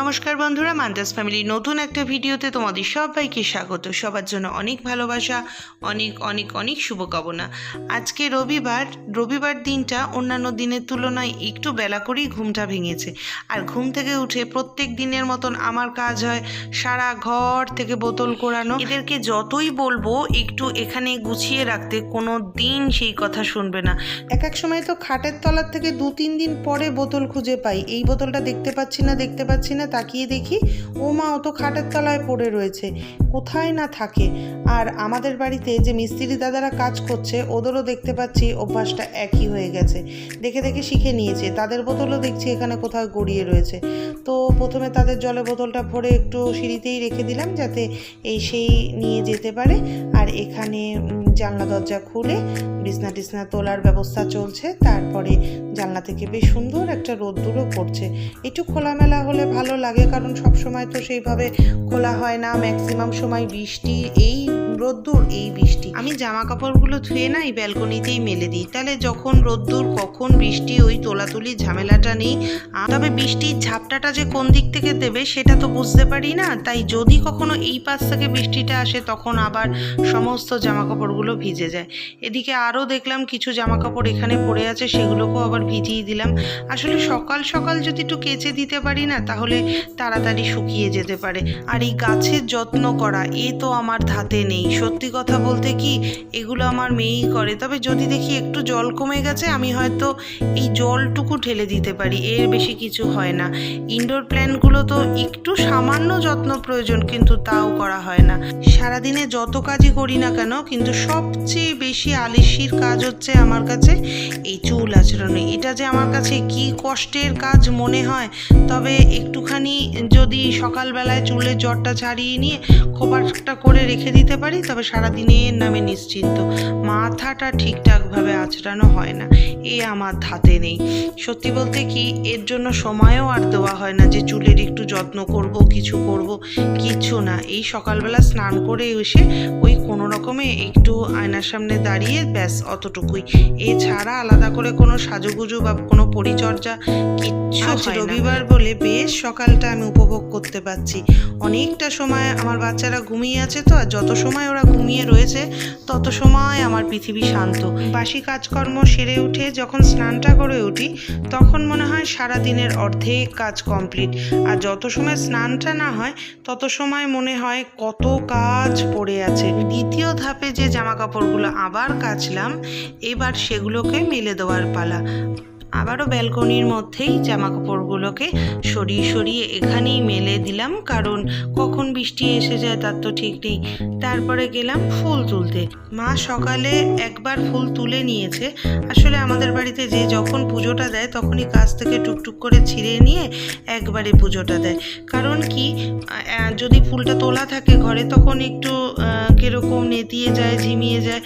নমস্কার বন্ধুরা, মান্দাস ফ্যামিলির নতুন একটা ভিডিওতে তোমাদের সবাইকে স্বাগত। সবার জন্য অনেক ভালোবাসা, অনেক অনেক অনেক শুভকামনা। আজকে রবিবার রবিবার দিনটা অন্যান্য দিনের তুলনায় একটু বেলা করেই ঘুমটা ভেঙেছে। আর ঘুম থেকে উঠে প্রত্যেক দিনের মতন আমার কাজ হয় সারা ঘর থেকে বোতল কোরানো। এদেরকে যতই বলব, একটু এখানে গুছিয়ে রাখতে কোনো দিন সেই কথা শুনবে না। এক এক সময় তো খাটের তলার থেকে দু তিন দিন পরে বোতল খুঁজে পাই। এই বোতলটা দেখতে পাচ্ছি না, দেখতে পাচ্ছি না। তাকিয়ে দেখি ও মা ও তো খাটের তলায় পড়ে রয়েছে। কোথায় না থাকে। আর আমাদের বাড়িতে যে মিস্ত্রি দাদারা কাজ করছে, ওদেরও দেখতে পাচ্ছি অভ্যাসটা একই হয়ে গেছে। দেখে দেখে শিখে নিয়েছে। তাদের বোতলও দেখছি এখানে কোথাও গড়িয়ে রয়েছে। তো প্রথমে তাদের জলে বোতলটা ভরে একটু সিঁড়িতেই রেখে দিলাম যাতে এই সেই নিয়ে যেতে পারে। আর এখানে জানলা দরজা খুলে বিছনা টিসনা তোলার ব্যবস্থা চলছে। তারপরে জানলা থেকে বেশ সুন্দর একটা রোদ্দুরও পড়ছে। একটু খোলামেলা হলে ভালো লাগে, কারণ সব সময় তো সেইভাবে খোলা হয় না। ম্যাক্সিমাম সময় বৃষ্টি, এই রোদ্দুর এই বৃষ্টি। আমি জামা কাপড়গুলো ধুয়ে না এই ব্যালকনিতেই মেলে দিই। তাহলে যখন রোদ্দুর, কখন বৃষ্টি, ওই তোলাতুলি ঝামেলাটা নেই। তবে বৃষ্টির ঝাপটাটা যে কোন দিক থেকে দেবে সেটা তো বুঝতে পারি না। তাই যদি কখনো এই পাশ থেকে বৃষ্টিটা আসে, তখন আবার সমস্ত জামা কাপড়গুলো ভিজে যায়। এদিকে আরও দেখলাম কিছু জামা কাপড় এখানে পড়ে আছে, সেগুলোকেও আবার ভিজিয়ে দিলাম। আসলে সকাল সকাল যদি একটু কেচে দিতে পারি না, তাহলে তাড়াতাড়ি শুকিয়ে যেতে পারে। আর এই গাছের যত্ন করা, এ তো আমার ধাতে নেই। সত্যি কথা বলতে কি, এগুলো আমার মেয়েই করে। তবে যদি দেখি একটু জল কমে গেছে, আমি হয়তো এই জলটুকু ঢেলে দিতে পারি। এর বেশি কিছু হয় না। ইনডোর প্ল্যান্টগুলো তো একটু সামান্য যত্ন প্রয়োজন, কিন্তু তাও করা হয় না। সারাদিনে যত কাজই করি না কেন, কিন্তু সবচেয়ে বেশি আলিশির কাজ হচ্ছে আমার কাছে এই চুল আচরণে। এটা যে আমার কাছে কি কষ্টের কাজ মনে হয়, তবে একটুখানি যদি সকালবেলায় চুলের জ্বরটা ছাড়িয়ে নিয়ে খোপাটা করে রেখে দিতে পারি তবে সারাদিনের নামে নিশ্চিন্ত। মাথাটা ঠিকঠাকভাবে আঁচড়ানো হয় না। এ আমার ধাতে নেই। সত্যি বলতে কি এর জন্য সময়ও আর দেওয়া হয় না যে চুলের একটু যত্ন করব কিছু করব কিচ্ছু না। এই সকালবেলা স্নান করে এসে ওই কোনো রকমে একটু আয়নার সামনে দাঁড়িয়ে ব্যাস অতটুকুই। এছাড়া আলাদা করে কোনো সাজুগুজু বা কোনো পরিচর্যা কিচ্ছু। রবিবার বলে বেশ সকালটা আমি উপভোগ করতে পারছি। অনেকটা সময় আমার বাচ্চারা ঘুমিয়ে আছে তো, আর যত সময় ওরা ঘুমিয়ে রয়েছে, তত সময় আমার পৃথিবী শান্ত। বাসি কাজকর্ম সেরে উঠে যখন স্নানটা করে উঠি, তখন মনে হয় সারা দিনের অর্ধেক কাজ কমপ্লিট। আর যত সময় স্নানটা না হয়, তত সময় মনে হয় কত কাজ পড়ে আছে। দ্বিতীয় ধাপে যে জামা কাপড়গুলো আবার কাচলাম, এবার সেগুলোকে মেলে দেওয়ার পালা। আবারও ব্যালকনির মধ্যেই জামা কাপড়গুলোকে সরিয়ে সরিয়ে এখানেই মেলে দিলাম, কারণ কখন বৃষ্টি এসে যায় তার তো ঠিক নেই। তারপরে গেলাম ফুল তুলতে। মা সকালে একবার ফুল তুলে নিয়েছে। আসলে আমাদের বাড়িতে যে যখন পুজোটা দেয়, তখনই কাছ থেকে টুকটুক করে ছিঁড়ে নিয়ে একবারে পুজোটা দেয়। কারণ কি যদি ফুলটা তোলা থাকে ঘরে, তখন একটু কীরকম নেতিয়ে যায়, ঝিমিয়ে যায়।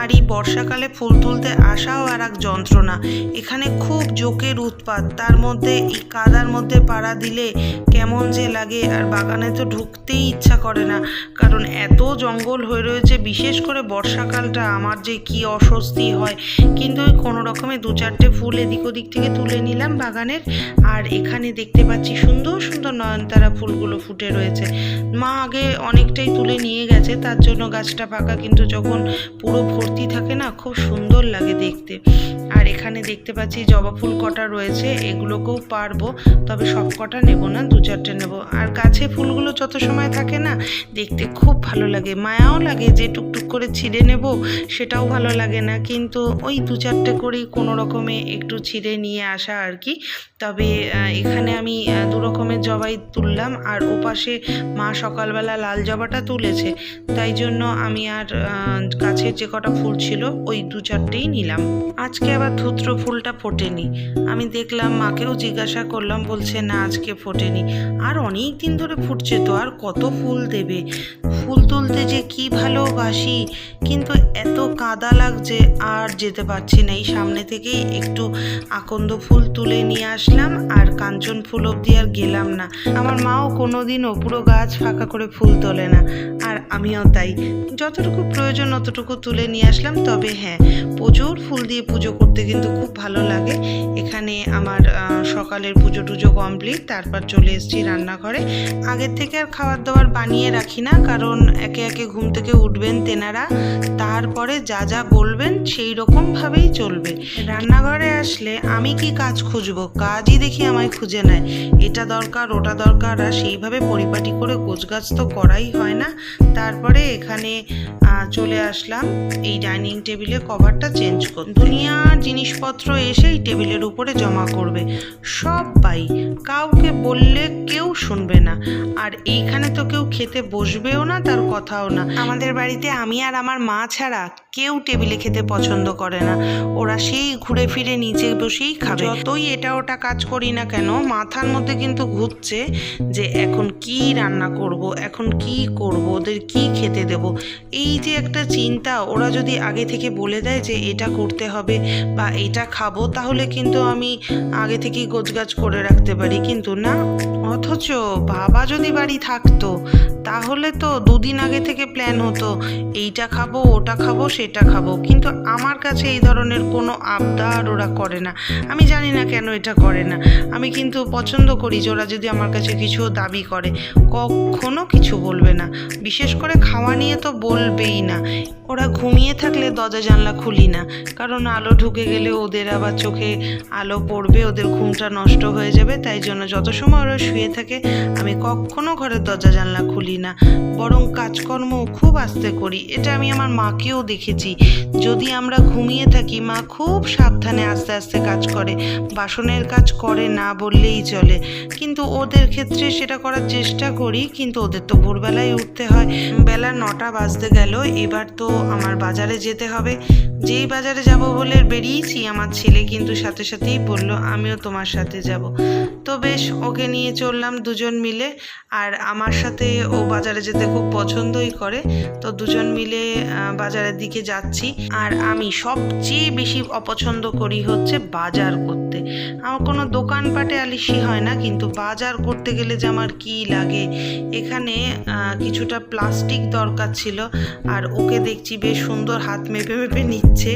আর এই বর্ষাকালে ফুল তুলতে আসাও আর এক যন্ত্রণা। এখানে খুব জোকের উৎপাত। তার মধ্যে, এই কাদার মধ্যে পাড়া দিলে কেমন যে লাগে, আর বাগানে তো ঢুকতেই ইচ্ছা করে না। কারণ এত জঙ্গল হয়ে রয়েছে, বিশেষ করে বর্ষাকালটা, আমার যে কি অস্বস্তি হয়। কিন্তু ওই কোনো রকমে দু চারটে ফুল এদিক ওদিক থেকে তুলে নিলাম বাগানের। আর এখানে দেখতে পাচ্ছি সুন্দর সুন্দর নয়নতারা ফুলগুলো ফুটে রয়েছে। মা আগে অনেকটাই তুলে নিয়ে গেছে, তার জন্য গাছটা পাকা কিন্তু যখন পুরো ভর্তি থাকে না, খুব সুন্দর লাগে দেখতে। আর এখানে দেখতে পাচ্ছি জবা ফুল কটা রয়েছে, এগুলোকেও পারব, তবে সব কটা নেব না, দু চারটে নেব। আর গাছে ফুলগুলো যত সময় থাকে না, দেখতে খুব ভালো লাগে। মায়াও লাগে যে টুকটুক করে ছিঁড়ে নেব, সেটাও ভালো লাগে না। কিন্তু ওই দু চারটে করেই কোনো রকমে একটু ছিঁড়ে নিয়ে আসা আর কি। তবে এখানে আমি দু রকমের জবাই তুললাম। আর ওপাশে মা সকালবেলা লাল জবাটা তুলেছে। তাই জন্য আমি আর গাছের যে কটা ফুল ছিল, ওই দু চারটেই নিলাম। আজকে আবার ধুত্র ফুলটা ফোটেনি। আমি দেখলাম, মাকেও জিজ্ঞাসা করলাম, বলছে, না, আজকে ফোটেনি। আর অনেক দিন ধরে ফুটছে তো, আর কত ফুল দেবে? ফুল তুলতে যে কি ভালোবাসি? কিন্তু এত কাদা লাগছে, আর যেতে পারছি না। এই সামনে থেকেই একটু আকন্দ ফুল তুলে নিয়ে আসলাম আসলাম আর কাঞ্চন ফুল অবধি আর গেলাম না। আমার মাও কোনো কোনোদিনও পুরো গাছ ফাঁকা করে ফুল তোলে না, আর আমিও তাই। যতটুকু প্রয়োজন অতটুকু তুলে নিয়ে আসলাম, তবে হ্যাঁ প্রচুর ফুল দিয়ে পুজো করতে কিন্তু খুব ভালো লাগে। এখানে আমার সকালের পুজো টুজো কমপ্লিট তারপর চলে এসেছি রান্নাঘরে। আগের থেকে আর খাবার দাবার বানিয়ে রাখি না, কারণ একে একে ঘুম থেকে উঠবেন তেনারা, তারপরে যা যা বলবেন সেই রকমভাবেই চলবে। রান্নাঘরে আসলে আমি কি কাজ খুঁজবো? কাজই দেখি আমায় খুঁজে নেয়। এটা দরকার, ওটা দরকার, আর সেইভাবে পরিপাটি করে গোছগাছ তো করাই হয় না। তারপরে এখানে চলে আসলাম। এই ডাইনিং টেবিলে কভারটা চেঞ্জ কর। দুনিয়ার জিনিসপত্র এসেই টেবিলের উপরে জমা করবে। সবাই কাউকে বললে কেউ শুনবে না। আর এইখানে তো কেউ খেতে বসবেও না, তার কথাও না। আমাদের বাড়িতে আমি আর আমার মা ছাড়া কেউ টেবিলে খেতে পছন্দ করে না। ওরা সেই ঘুরে ফিরে নিচে বসেই খাবে। যতই এটা ওটা কাজ করি না কেন, মাথার মধ্যে কিন্তু ঘুরছে যে এখন কি রান্না করব, এখন কি করব, ওদের কি খেতে দেব। এই যে একটা চিন্তা। ওরা যদি আগে থেকে বলে দেয় যে এটা করতে হবে বা এটা খাব, তাহলে কিন্তু আমি আগে থেকেই গোছগাছ করে রাখতে পারি। কিন্তু না, অথচ বাবা যদি বাড়ি থাকতো, তাহলে তো দুদিন আগে থেকে প্ল্যান হতো, এইটা খাব, ওটা খাব, সেটা খাব। কিন্তু আমার কাছে এই ধরনের কোনো আবদার ওরা করে না। আমি জানি না কেন এটা করে না। আমি কিন্তু পছন্দ করি যে ওরা যদি আমার কাছে কিছু দাবি করে। কখনো কিছু বলবে না। বিশেষ করে খাওয়া নিয়ে তো বলবেই না। Now. ওরা ঘুমিয়ে থাকলে দরজা জানলা খুলি না, কারণ আলো ঢুকে গেলে ওদের আবার চোখে আলো পড়বে, ওদের ঘুমটা নষ্ট হয়ে যাবে, তাই জন্য যত সময় ওরা শুয়ে থাকে, আমি কখনো ঘরের দরজা জানলা খুলি না। বরং কাজকর্ম খুব আস্তে করি, এটা আমি আমার মাকেও দেখেছি। যদি আমরা ঘুমিয়ে থাকি, মা খুব সাবধানে আস্তে আস্তে কাজ করে, বাসনের কাজ করে না বললেই চলে। কিন্তু ওদের ক্ষেত্রে সেটা করার চেষ্টা করি, কিন্তু ওদের তো ভোরবেলায় উঠতে হয়। বেলা নটা বাজতে গেল, এবার তো আমার বাজারে যেতে হবে। যেই বাজারে যাব বলে বেরিয়েছি, আমার ছেলে কিন্তু সাথে সাথেই বলল, আমিও তোমার সাথে যাব। তো বেশ, ওকে নিয়ে চললাম দুজন মিলে। আর আমার সাথে ও বাজারে যেতে খুব পছন্দই করে। তো দুজন মিলে বাজারের দিকে যাচ্ছি। আর আমি সবচেয়ে বেশি অপছন্দ করি হচ্ছে বাজার করতে। আমার কোনো দোকানপাটে আলিশি হয় না, কিন্তু বাজার করতে গেলে যে আমার কী লাগে? এখানে কিছুটা প্লাস্টিক দরকার ছিল, আর ওকে দেখছি বেশ সুন্দর হাত মেপে মেপে নিচ্ছে।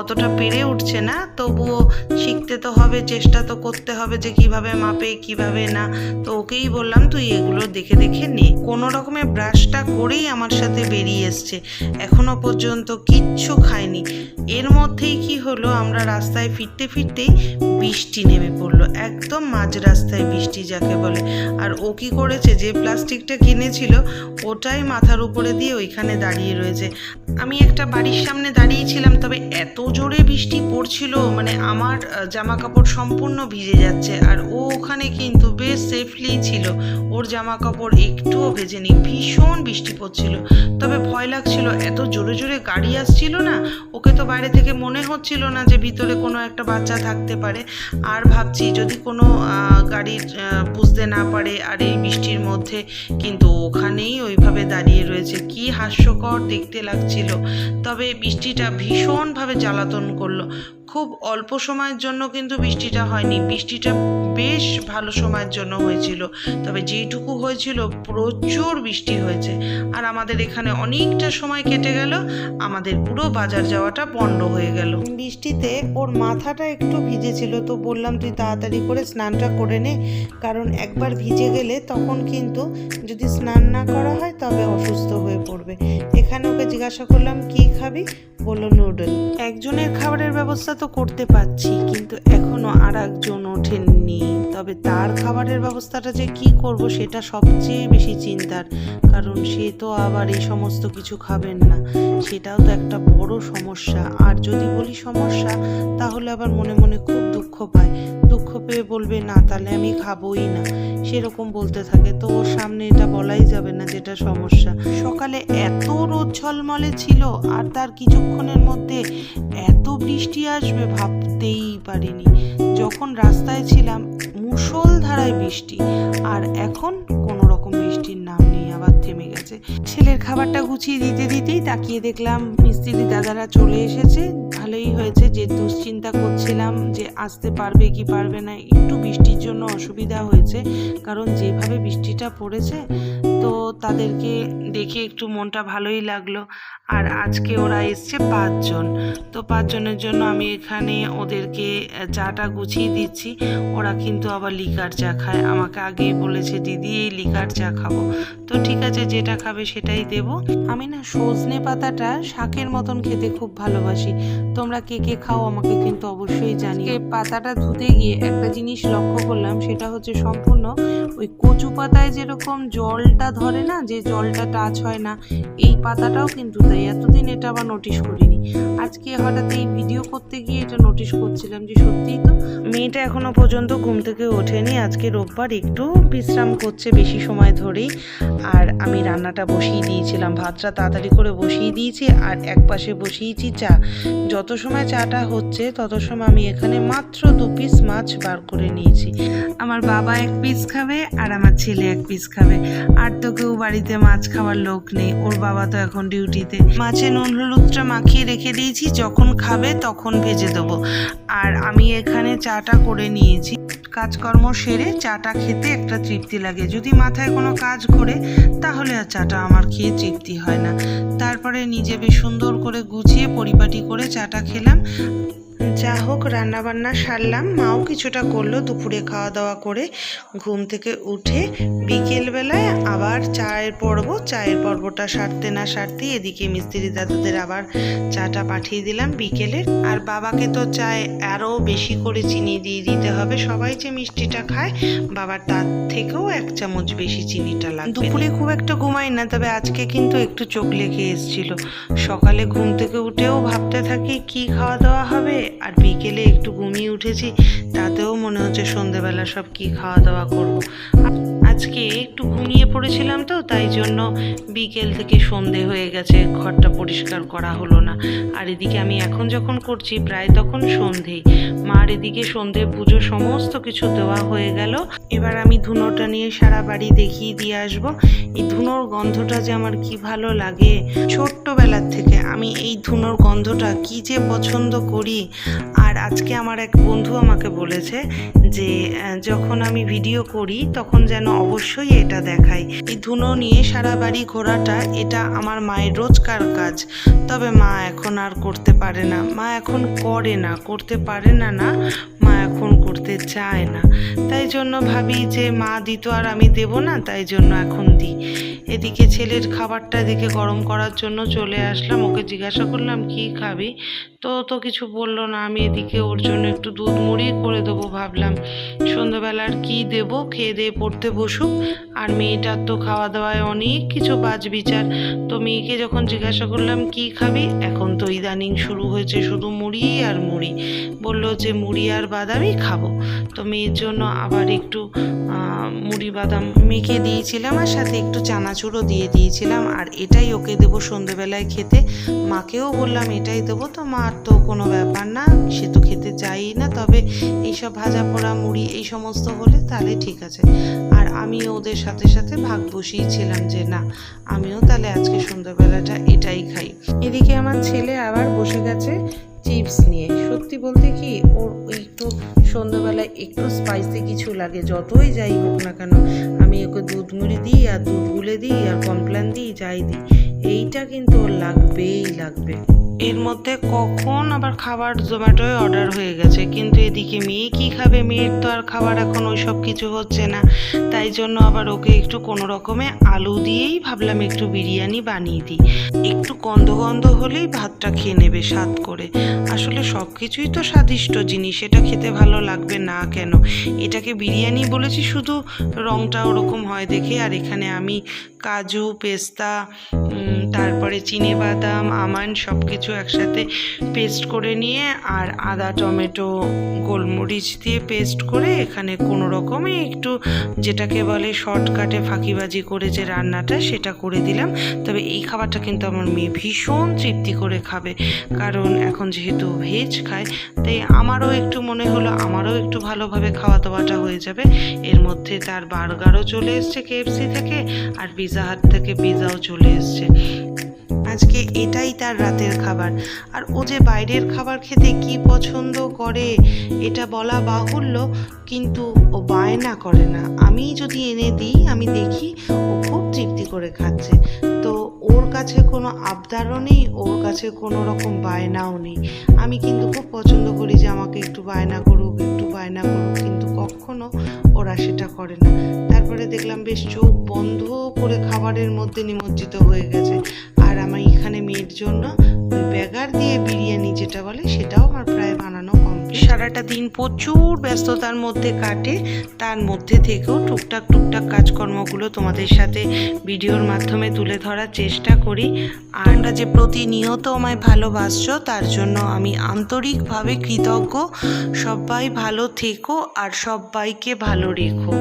অতটা পেরে উঠছে না, তবুও শিখতে তো হবে, চেষ্টা তো করতে হবে যে কীভাবে মাপে, কীভাবে না। তো ওকেই বললাম, তুই এগুলো দেখে দেখে নে। কোনো রকমের ব্রাশটা করেই আমার সাথে বেরিয়ে এসছে। এখনও পর্যন্ত কিচ্ছু খায়নি এর মধ্যেই কি হলো, আমরা রাস্তায় ফিরতে ফিরতেই বৃষ্টি নেমে পড়ল, একদম মাঝ রাস্তায় বৃষ্টি যাকে বলে। আর ও কি করেছে, যে প্লাস্টিকটা কিনেছিল, ওটাই মাথার উপরে দিয়ে ওইখানে দাঁড়িয়ে রয়েছে। আমি একটা বাড়ির সামনে দাঁড়িয়েছিলাম, তবে এত জোরে বৃষ্টি পড়ছিল মানে আমার জামা কাপড় সম্পূর্ণ ভিজে যাচ্ছে। আর ও ওখানে কিন্তু বেশ সেফলি ছিল, ওর জামা কাপড় একটুও ভেজেনি, ভীষণ বৃষ্টি পড়ছিল। তবে ভয় লাগছিল, এত জোরে জোরে গাড়ি আসছিল না? ওকে তো বাইরে থেকে মনে হচ্ছিল না যে ভিতরে কোনো একটা বাচ্চা থাকতে পারে। আর ভাবছি যদি কোনো গাড়ির বুঝতে না পারে আর এই বৃষ্টির মধ্যে, কিন্তু ওখানেই ওইভাবে দাঁড়িয়ে রয়েছে। কি হাস্যকর দেখতে লাগছিল। তবে বৃষ্টিটা ভীষণভাবে জ্বালাতন করল। খুব অল্প সময়ের জন্য কিন্তু বৃষ্টিটা হয়নি। বৃষ্টিটা বেশ ভালো সময়ের জন্য হয়েছিল। তবে যেইটুকু হয়েছিল প্রচুর বৃষ্টি হয়েছে। আর আমাদের এখানে অনেকটা সময় কেটে গেল। আমাদের পুরো বাজার যাওয়াটা বন্ধ হয়ে গেল। বৃষ্টিতে ওর মাথাটা একটু ভিজেছিল তো বললাম তুই তাড়াতাড়ি করে স্নানটা করে নে। কারণ একবার ভিজে গেলে তখন কিন্তু যদি স্নান না করা হয় তবে অসুস্থ হয়ে পড়বে। এখানে ওকে জিজ্ঞাসা করলাম কি খাবি? বলল নুডল। একজনের খাবারের ব্যবস্থা তো করতে পারছি, কিন্তু এখনও আর একজন ওঠেননি। তবে তার খাবারের ব্যবস্থাটা যে কি করব সেটা সবচেয়ে বেশি চিন্তার, কারণ সে তো আবার এই সমস্ত কিছু খাবেন না। সেটাও তো একটা বড় সমস্যা। আর যদি বলি সমস্যা, তাহলে আবার মনে মনে খুব দুঃখ পায়। দুঃখ পেয়ে বলবে, না, তাহলে আমি খাবোই না। সেরকম বলতে থাকে। তো ওর সামনে এটা বলাই যাবে না যেটা সমস্যা। সকালে এত রোদ ঝলমলে ছিল আর তার কিছুক্ষণের মধ্যে এত বৃষ্টি আসবে ভাবতেই পারিনি। যখন রাস্তায় ছিলাম মুষলধারায় বৃষ্টি। আর এখন কোনো বৃষ্টির নাম নেই আবার থেমে গেছে। ছেলের খাবারটা গুছিয়ে দিতে দিতেই তাকিয়ে দেখলাম মিস্ত্রি দাদারা চলে এসেছে। ভালোই হয়েছে যে দুশ্চিন্তা করছিলাম যে আসতে পারবে কি পারবে না। একটু বৃষ্টির জন্য অসুবিধা হয়েছে, কারণ যেভাবে বৃষ্টিটা পড়েছে তো তাদেরকে দেখে একটু মনটা ভালোই লাগল। আর আজকে ওরা এসছে পাঁচজন। তো পাঁচজনের জন্য আমি এখানে ওদেরকে চাটা গুছিয়ে দিচ্ছি। ওরা কিন্তু আবার লিকার চা খায়। আমাকে আগেই বলেছে, দিদি, এই লিকার চা খাব। তো ঠিক আছে, যেটা খাবে সেটাই দেব। আমি না সজনে পাতাটা শাকের মতন খেতে খুব ভালোবাসি। তোমরা কে কে খাও আমাকে কিন্তু অবশ্যই জানিয়ে পাতাটা ধুতে গিয়ে একটা জিনিস লক্ষ্য করলাম, সেটা হচ্ছে সম্পূর্ণ ওই কচু পাতায় যেরকম জলটা ধরে না যে জলটা টাচ হয় না, এই পাতাটাও কিন্তু তাই। এতদিন এটা আবার নোটিশ করিনি। আজকে হঠাৎ এই ভিডিও করতে গিয়ে এটা নোটিশ করছিলাম যে সত্যিই তো মেয়েটা এখনও পর্যন্ত ঘুম থেকে ওঠেনি। আজকে রোববার একটু বিশ্রাম করছে বেশি সময় ধরেই। আর আমি রান্নাটা বসিয়ে দিয়েছিলাম, ভাতটা তাড়াতাড়ি করে বসিয়ে দিয়েছি আর এক পাশে বসিয়েছি চা। যত সময় চাটা হচ্ছে, তত সময় আমি এখানে মাত্র দু পিস মাছ বার করে নিয়েছি। আমার বাবা এক পিস খাবে আর আমার ছেলে এক পিস খাবে। আর তো কেউ বাড়িতে মাছ খাওয়ার লোক নেই। ওর বাবা তো এখন ডিউটিতে মাছে নুন হলুদটা মাখিয়ে রেখে দিয়েছি, যখন খাবে তখন ভেজে দেবো। আর আমি এখানে চাটা করে নিয়েছি। কাজকর্ম সেরে চাটা খেতে একটা তৃপ্তি লাগে। যদি মাথায় কোনো কাজ করে তাহলে আর চাটা আমার খেয়ে তৃপ্তি হয় না। তারপরে নিজে বেশ সুন্দর করে গুছিয়ে পরিপাটি করে চাটা খেলাম। যা হোক, রান্নাবান্না সারলাম। মাও কিছুটা করল দুপুরে খাওয়া দাওয়া করে। ঘুম থেকে উঠে বিকেলবেলায় আবার চায়ের পর্ব। চায়ের পর্বটা সারতে না সারতেই এদিকে মিস্ত্রি দাদাদের আবার চাটা পাঠিয়ে দিলাম বিকেলের আর বাবাকে তো চায় আরও বেশি করে চিনি দিয়ে দিতে হবে। সবাই যে মিষ্টিটা খায়, বাবার তার থেকেও এক চামচ বেশি চিনিটা লাগবে। দুপুরে খুব একটা ঘুমাই না, তবে আজকে কিন্তু একটু চোখ লেগে এসেছিল। সকালে ঘুম থেকে উঠেও ভাবতে থাকি, কি খাওয়া দাওয়া হবে? আর বিকেলে একটু ঘুমিয়ে উঠেছি তাতেও মনে হচ্ছে সন্ধেবেলা সব কি খাওয়া দাওয়া করব। আজকে একটু ঘুমিয়ে পড়েছিলাম তো, তাই জন্য বিকেল থেকে সন্ধে হয়ে গেছে, ঘরটা পরিষ্কার করা হলো না। আর এদিকে আমি এখন যখন করছি, প্রায় তখন সন্ধেই। মার এদিকে সন্ধে পুজো সমস্ত কিছু দেওয়া হয়ে গেল। এবার আমি ধুনোটা নিয়ে সারা বাড়ি দেখিয়ে দিয়ে আসব। এই ধুনোর গন্ধটা যে আমার কি ভালো লাগে। ছোট্টবেলার থেকে আমি এই ধুনোর গন্ধটা কি যে পছন্দ করি। আর আজকে আমার এক বন্ধু আমাকে বলেছে যে যখন আমি ভিডিও করি, তখন যেন অবশ্যই এটা দেখাই এই ধুনো নিয়ে সারা বাড়ি ঘোরাটা, এটা আমার মায়ের রোজকার কাজ। তবে মা এখন আর করতে পারে না। মা এখন করে না, করতে পারে না না করতে চায় না। তাই জন্য ভাবি যে, মা দিত আর আমি দেব না, তাই জন্য এখন দিই এদিকে ছেলের খাবারটা এদিকে গরম করার জন্য চলে আসলাম। ওকে জিজ্ঞাসা করলাম, কি খাবি? তো তো কিছু বলল না। আমি এদিকে ওর জন্য একটু দুধ মুড়ি করে দেবো ভাবলাম। সন্ধ্যাবেলার কি দেব? খেয়ে দিয়ে পড়তে বসুক। আর মেয়েটার তো খাওয়া দাওয়ায় অনেক কিছু বাজ বিচার। তো মেয়েকে যখন জিজ্ঞাসা করলাম, কি খাবি? এখন তো ইদানিং শুরু হয়েছে শুধু মুড়ি আর মুড়ি। বলল যে, মুড়ি আর বাদামই খাব। তো মেয়ের জন্য আবার একটু মুড়ি বাদাম মেখে দিয়েছিলাম আর সাথে একটু চানাচুরও দিয়ে দিয়েছিলাম আর এটাই ওকে দেবো সন্ধেবেলায় খেতে। মাকেও বললাম এটাই দেবো। তো মার তো কোনো ব্যাপার না, সে তো খেতে চাই না। তবে এইসব ভাজা পোড়া, মুড়ি এই সমস্ত হলে তাহলে ঠিক আছে। আর আমিও ওদের সাথে সাথে ভাগ বসিয়েছিলাম যে না, আমিও তাহলে আজকে সন্ধ্যাবেলাটা এটাই খাই। এদিকে আমার ছেলে আবার বসে গেছে। চিপস নিয়ে। সত্যি বলতে কি, ওর একটু সন্ধ্যাবেলায় একটু স্পাইসি কিছু লাগে, যতই যাই হোক না কেন, আমি ওকে দুধ মুড়ি দিই আর দুধ গুলে দিই আর কমপ্ল্যান দিই, যাই দিই। এইটা কিন্তু ওর লাগবেই লাগবে। এর মধ্যে কখন আবার খাবার জোম্যাটোয় অর্ডার হয়ে গেছে, কিন্তু এদিকে মেয়ে কি খাবে? মেয়ের তো আর খাবার এখন ওই সব কিছু হচ্ছে না। তাই জন্য আবার ওকে একটু কোনো রকমে আলু দিয়েই ভাবলাম একটু বিরিয়ানি বানিয়ে দিই। একটু গন্ধ গন্ধ হলেই ভাতটা খেয়ে নেবে স্বাদ করে। আসলে সব কিছুই তো স্বাদিষ্ট জিনিস এটা খেতে ভালো লাগবে না কেন? এটাকে বিরিয়ানি বলেছি, শুধু রংটা ওরকম হয় দেখে। আর এখানে আমি কাজু, পেস্তা তারপরে চিনে বাদাম আমান সব কিছু একসাথে পেস্ট করে নিয়ে, আর আদা, টমেটো, গোলমরিচ দিয়ে পেস্ট করে এখানে কোনো রকমে একটু যেটাকে বলে শর্টকাটে ফাঁকিবাজি করে যে রান্নাটা, সেটা করে দিলাম। তবে এই খাবারটা কিন্তু আমার মেয়ে ভীষণ তৃপ্তি করে খাবে। কারণ এখন যেহেতু ভেজ খায় তাই আমারও একটু মনে হলো আমারও একটু ভালোভাবে খাওয়া দাওয়াটা হয়ে যাবে। এর মধ্যে তার বার্গারও চলে এসছে কেএফসি থেকে, আর পিজা হাট থেকে পিজাও চলে এসছে। আজকে এটাই তার রাতের খাবার। আর ও যে বাইরের খাবার খেতে কি পছন্দ করে, এটা বলা বাহুল্য, কিন্তু ও বায়না করে না। আমি যদি এনে দিই, আমি দেখি ও খুব তৃপ্তি করে খাচ্ছে। তো ওর কাছে কোনো আবদারও নেই, ওর কাছে কোনো রকম বায়নাও নেই। আমি কিন্তু খুব পছন্দ করি যে আমাকে একটু বায়না করুক, একটু বায়না করুক, কিন্তু কখনো ওরা সেটা করে না। তারপরে দেখলাম বেশ চোখ বন্ধ করে খাবারের মধ্যে নিমজ্জিত হয়ে গেছে। আর আমার এখানে মেয়ের জন্য ওই ব্যাগার দিয়ে বিরিয়ানি যেটা বলে সেটাও আমার প্রায় বানানো কমপ্লিট সারাটা দিন প্রচুর ব্যস্ততার মধ্যে কাটে, তার মধ্যে থেকেও টুকটাক টুকটাক কাজকর্মগুলো তোমাদের সাথে ভিডিওর মাধ্যমে তুলে ধরার চেষ্টা করি। আর আমরা যে প্রতিনিয়ত আমায় ভালোবাসছ, তার জন্য আমি আন্তরিকভাবে কৃতজ্ঞ। সবাই ভালো থেকো আর সবাইকে ভালো রেখো।